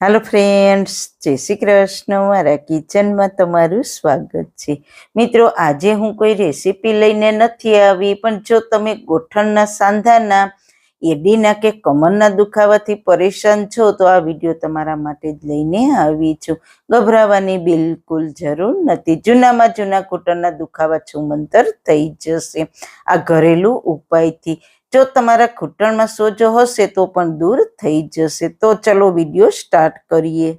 હાલો friends જય શ્રી કૃષ્ણ. મારા કિચનમાં તમારું સ્વાગત છે. મિત્રો, આજે હું કોઈ રેસીપી લઈને નથી આવી, પણ જો તમે ગોઠણના સાંધાના એડીના કે કમરના દુખાવાથી પરેશાન છો, તો આ વીડિયો તમારા માટે જ લઈને આવી છું. ગભરાવાની બિલકુલ જરૂર નથી. જૂનામાં જૂના ઘૂંટણના દુખાવા છુમંતર થઈ જશે. આ ઘરેલું ઉપાયથી. જો તમારા ઘૂંટણમાં સોજો હશે, તો પણ દૂર થઈ જશે. તો ચલો વીડિયો સ્ટાર્ટ કરીએ.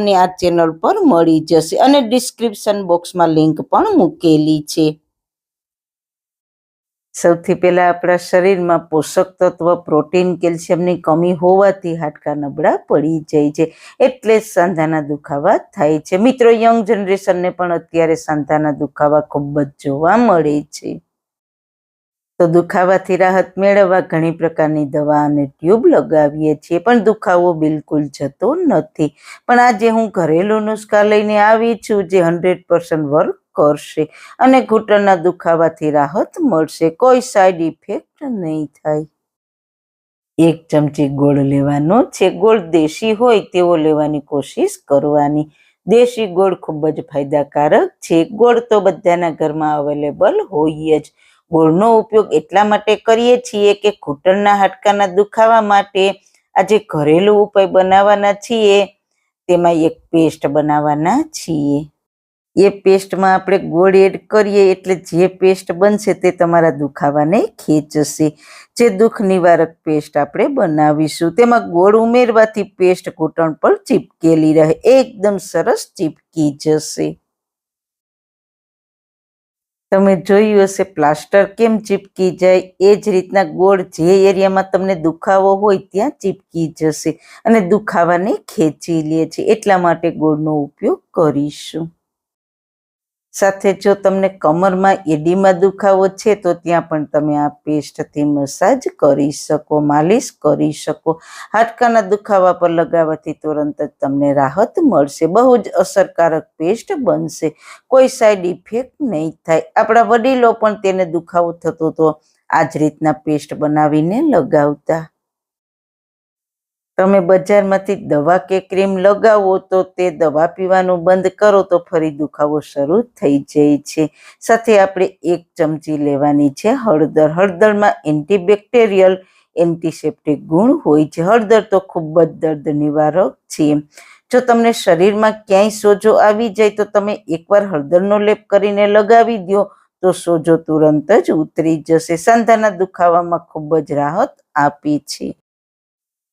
તમને આ ચેનલ પર મળી જશે અને ડિસ્ક્રિપ્શન બોક્સમાં લિંક પણ મૂકેલી છે. સૌથી પહેલા આપણા શરીરમાં પોષક તત્વ પ્રોટીન કેલ્શિયમની કમી હોવાથી હાડકા નબળા પડી જાય છે એટલે જ સાંધાના દુખાવા થાય છે. મિત્રો યંગ જનરેશનને પણ અત્યારે સાંધાના દુખાવા ખૂબ જ જોવા મળે છે. તો દુખાવાથી રાહત મેળવવા ઘણી પ્રકારની દવા અને ટ્યુબ લગાવીએ છીએ, પણ દુખાવો બિલકુલ જતો નથી. પણ આજે હું ઘરેલું નુસ્ખા લઈને આવી છું જે હંડ્રેડ પર્સન્ટ વર્ક કરશે અને ઘૂંટણના દુખાવાથી રાહત મળશે. કોઈ સાઈડ ઇફેક્ટ નહીં થાય. એક ચમચી ગોળ લેવાનો છે. ગોળ દેશી હોય તેવો લેવાની કોશિશ કરવાની. દેશી ગોળ ખૂબ જ ફાયદાકારક છે. ગોળ તો બધાના ઘરમાં અવેલેબલ હોય જ. ગોળનો ઉપયોગ એટલા માટે કરીએ છીએ કે ઘૂંટણના હાડકાના દુખાવા માટે આજે ઘરેલું ઉપાય બનાવવાના છીએ. તેમાં એક પેસ્ટ બનાવવાના છીએ. એ પેસ્ટમાં આપણે ગોળ એડ કરીએ એટલે જે પેસ્ટ બનશે તે તમારા દુખાવાને ખેંચશે. જે દુઃખ નિવારક પેસ્ટ આપણે બનાવીશું. તેમાં ગોળ ઉમેરવાથી પેસ્ટ ઘૂંટણ પર ચીપકેલી રહે. એકદમ સરસ ચીપકી જશે. તમે જોયું હશે, પ્લાસ્ટર કેમ ચીપકી જાય? એ જ રીતના ગોળ જે એરિયામાં તમને દુખાવો હોય ત્યાં ચીપકી જશે અને દુખાવાને ખેંચી લે છે. એટલા માટે ગોળનો ઉપયોગ કરીશું. સાથે જો તમને કમરમાં એડીમાં દુખાવો છે, તો ત્યાં પણ તમે આ પેસ્ટથી મસાજ કરી શકો, માલિશ કરી શકો. હાડકાના દુખાવા પર લગાવવાથી તુરંત જ તમને રાહત મળશે. બહુ જ અસરકારક પેસ્ટ બનશે. કોઈ સાઈડ ઇફેક્ટ નહીં થાય. આપણા વડીલો પણ તેને દુખાવો થતો તો આ જ રીતના પેસ્ટ બનાવીને લગાવતા. તમે બજારમાંથી દવા કે ક્રીમ લગાવો તો તે દવા પીવાનું બંધ કરો તો ફરી દુખાવો શરૂ થઈ જાય છે. સાથે આપણે એક ચમચી લેવાની છે હળદર. હળદરમાં એન્ટીબેક્ટેરિયલ એન્ટીસેપ્ટિક ગુણ હોય છે. હળદર તો ખૂબ જ દર્દ નિવારક છે. જો તમને શરીરમાં ક્યાંય સોજો આવી જાય તો તમે એકવાર હળદરનો લેપ કરીને લગાવી દો તો સોજો તુરંત જ ઉતરી જશે. સાંધાના દુખાવામાં ખૂબ જ રાહત આપી છે.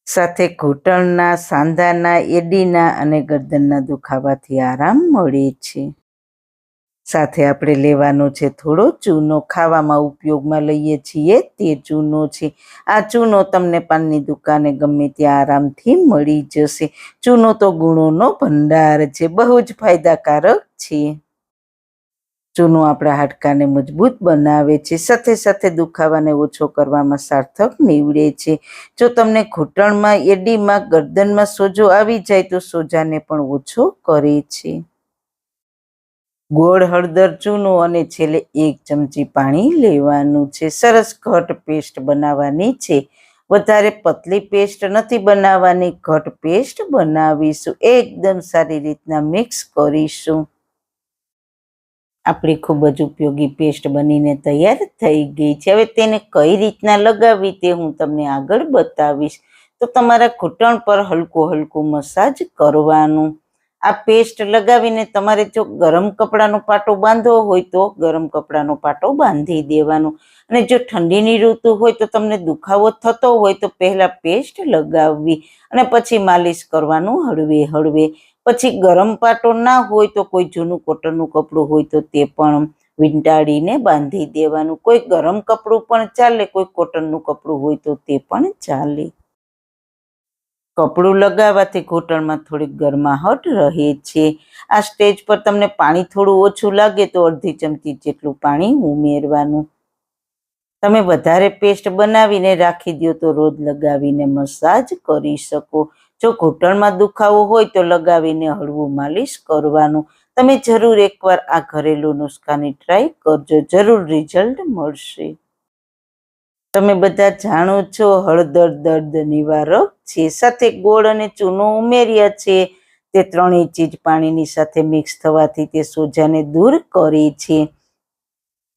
સાથે ઘૂંટણના, સાંધાના, એડીના અને ગરદનના દુખાવાથી આરામ મળે છે. સાથે આપણે લેવાનો છે થોડો ચૂનો. ખાવામાં ઉપયોગમાં લઈએ છીએ તે ચૂનો છે. આ ચૂનો તમને પાનની દુકાને ગમે ત્યાં આરામથી મળી જશે. ચૂનો તો ગુણોનો ભંડાર છે, બહુ જ ફાયદાકારક છે. ચૂનો આપણા હાડકાને મજબૂત બનાવે છે, સાથે સાથે દુખાવાને ઓછો કરવામાં સાર્થક નીવડે છે. જો તમને ઘૂંટણમાં એડીમાં, ગરદનમાં સોજો આવી જાય તો સોજાને પણ ઓછો કરે છે. ગોળ હળદર ચૂનો અને છેલ્લે એક ચમચી પાણી લેવાનું છે. સરસ ઘટ પેસ્ટ બનાવવાની છે. વધારે પતલી પેસ્ટ નથી બનાવવાની, ઘટ પેસ્ટ બનાવીશું. એકદમ સારી રીતના મિક્સ કરીશું. આપણી ખૂબ જ ઉપયોગી પેસ્ટ બનીને તૈયાર થઈ ગઈ છે. હવે તેને કઈ રીતના લગાવવી તે હું તમને આગળ બતાવીશ. તો તમારા ઘૂંટણ પર હલકું હલકું મસાજ કરવાનું. આ પેસ્ટ લગાવીને તમારે જો ગરમ કપડાનો પાટો બાંધવો હોય તો ગરમ કપડાનો પાટો બાંધી દેવાનો. અને જો ઠંડીની ઋતુ હોય તો તમને દુખાવો થતો હોય તો પહેલાં પેસ્ટ લગાવવી અને પછી માલિશ કરવાનું હળવે હળવે. પછી ગરમ પાટો ના હોય તો કોઈ જૂનું કોટનનું કપડું હોય તો તે પણ વીંટાળીને બાંધી દેવાનું. કોઈ ગરમ કપડું પણ ચાલે, કોઈ કોટનનું કપડું હોય તો તે પણ ચાલે. કપડું લગાવવાથી ઘૂંટણમાં થોડીક ગરમાહટ રહે છે. આ સ્ટેજ પર તમને પાણી થોડું ઓછું લાગે તો અડધી ચમચી જેટલું પાણી ઉમેરવાનું. તમે વધારે પેસ્ટ બનાવીને રાખી દો તો રોજ લગાવીને મસાજ કરી શકો. જો ઘૂંટણમાં દુખાવો હોય તો લગાવીને હળવું માલિશ કરવાનું. તમે જરૂર એકવાર આ ઘરેલું નુસ્ખાની ટ્રાય કરજો. જરૂર રિઝલ્ટ મળશે. તમે બધા જાણો છો હળદર દર્દ નિવારક છે. સાથે ગોળ અને ચૂનો ઉમેર્યા છે. તે ત્રણેય ચીજ પાણીની સાથે મિક્સ થવાથી તે સોજાને દૂર કરે છે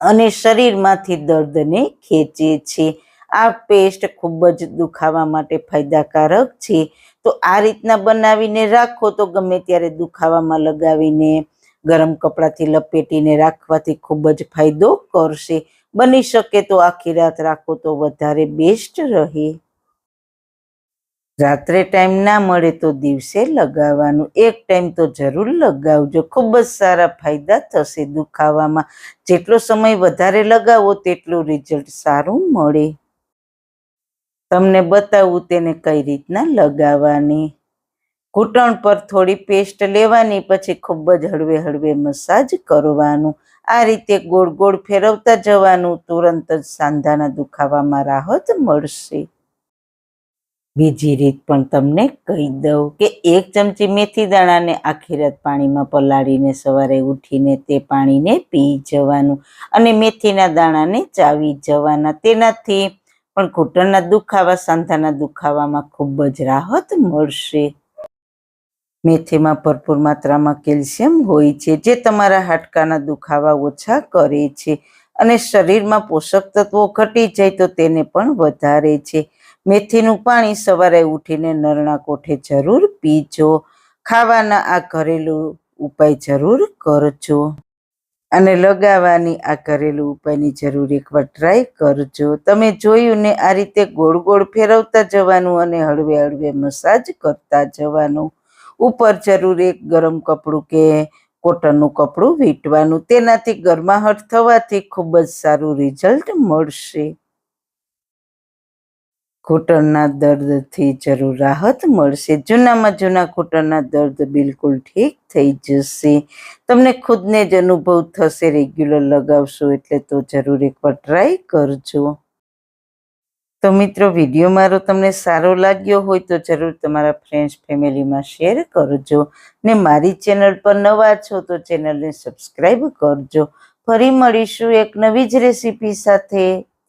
અને શરીરમાંથી દર્દને ખેંચે છે. આ પેસ્ટ ખૂબ જ દુખાવા માટે ફાયદાકારક છે. તો આ રીતના બનાવીને રાખો તો ગમે ત્યારે દુખાવામાં લગાવીને, ગરમ કપડાથી લપેટીને રાખવાથી ખૂબ જ ફાયદો કરશે. બની શકે તો આખી રાત રાખો તો વધારે બેસ્ટ રહે. રાત્રે ટાઈમ ના મળે તો દિવસે લગાવવાનું. એક ટાઈમ તો જરૂર લગાવજો. ખૂબ જ સારા ફાયદા થશે દુખાવામાં. જેટલો સમય વધારે લગાવો, તેટલું રિઝલ્ટ સારું મળે. તમને બતાવું તેને કઈ રીતના લગાવવાની. ઘૂંટણ પર થોડી પેસ્ટ લેવાની, પછી ખૂબ જ હળવે હળવે મસાજ કરવાનું. આ રીતે ગોળ ગોળ ફેરવતા જવાનું, તુરંત જ સાંધાના દુખાવામાં રાહત મળશે. બીજી રીત પણ તમને કહી દઉં કે એક ચમચી મેથી દાણાને આખી રાત પાણીમાં પલાળીને સવારે ઉઠીને તે પાણીને પી જવાનું અને મેથીના દાણાને ચાવી જવાના. તેનાથી પણ ઘૂંટણના દુખાવા સાંધાના દુખાવામાં ખૂબ જ રાહત મળશે. મેથીમાં ભરપૂર માત્રામાં કેલ્શિયમ હોય છે, જે તમારા હાડકાના દુખાવા ઓછા કરે છે અને શરીરમાં પોષક તત્વો ઘટી જાય તો તેને પણ વધારે છે. મેથીનું પાણી સવારે ઉઠીને નરણા કોઠે જરૂર પીજો. ખાવાના આ ઘરેલું ઉપાય જરૂર કરજો. અને લગાવવાની આ ઘરેલું ઉપાયની જરૂર એકવાર ટ્રાય કરજો. તમે જોયું ને આ રીતે ગોળ ગોળ ફેરવતા જવાનું અને હળવે હળવે મસાજ કરતા જવાનું. ઉપર જરૂર એક ગરમ કપડું કે કોટનનું કપડું વીંટવાનું. તેનાથી ગરમાહટ થવાથી ખૂબ જ સારું રિઝલ્ટ મળશે. ઘૂંટણના દર્દથી જરૂર રાહત મળશે. જૂનામાં જૂના ઘૂંટણના દર્દ બિલકુલ ઠીક થઈ જશે. તમને ખુદને જ અનુભવ થશે. રેગ્યુલર લગાવશો એટલે તો જરૂર એકવાર ટ્રાય કરજો. તો મિત્રો, વીડિયો મારો તમને સારો લાગ્યો હોય તો જરૂર તમારા ફ્રેન્ડ્સ ફેમિલીમાં શેર કરજો. ને મારી ચેનલ પર નવા છો તો ચેનલને સબસ્ક્રાઈબ કરજો. ફરી મળીશું એક નવી જ રેસીપી સાથે.